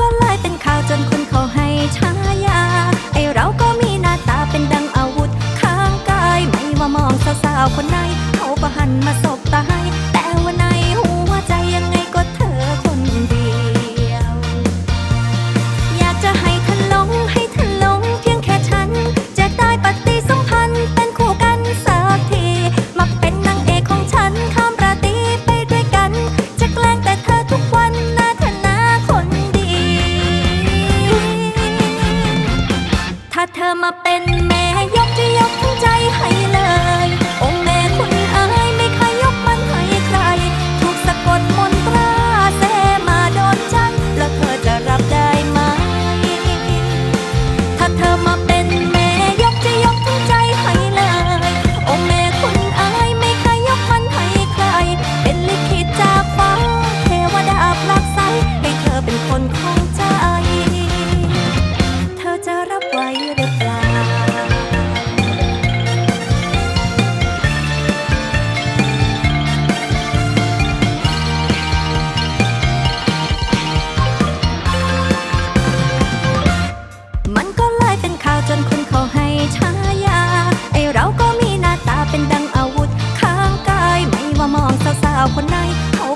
ก็เลยเป็นข่าวจนคนเขาให้ฉายา ไอเราก็มีหน้าตาเป็นดังอาวุธข้างกาย ไม่ว่ามองสาวๆคนไหนเขาก็หันมาสบ มาเป็นแม่ยกจะยกทั้งใจให้เลยโอ้แม่คุณเอ๋ยไม่เคยยกมันให้ใคร ถูกสะกดมนตราเซมาโดนใจแล้วเธอจะรับได้ไหม ถ้าเธอมาเป็นแม่ยกจะยกทั้งใจให้เลยโอ้แม่คุณเอ๋ยไม่เคยยกมันให้ใคร เป็นลิขิตจากฟ้าเทวดาปลักใสให้เธอเป็นคนของใจ เธอจะรับไว้หรือเปล่า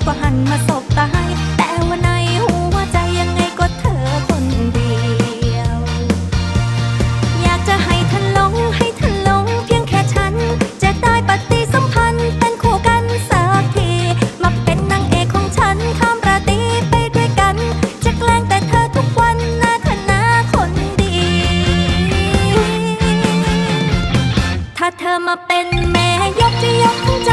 ก็หันมาสบตาให้ แต่ว่าในหัวใจยังไงก็เธอคนเดียว อยากจะให้เธอหลงให้เธอหลงเพียงแค่ฉัน จะได้ปฏิสัมพันธ์เป็นคู่กันสักที มาเป็นนางเอกของฉันข้ามราตรีไปด้วยกัน จะแกล้งแต่เธอทุกวันนะเธอนะคนดี ถ้าเธอมาเป็นแม่ยกจะยกทั้งใจ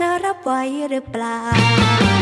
จะรับไว้หรือเปล่า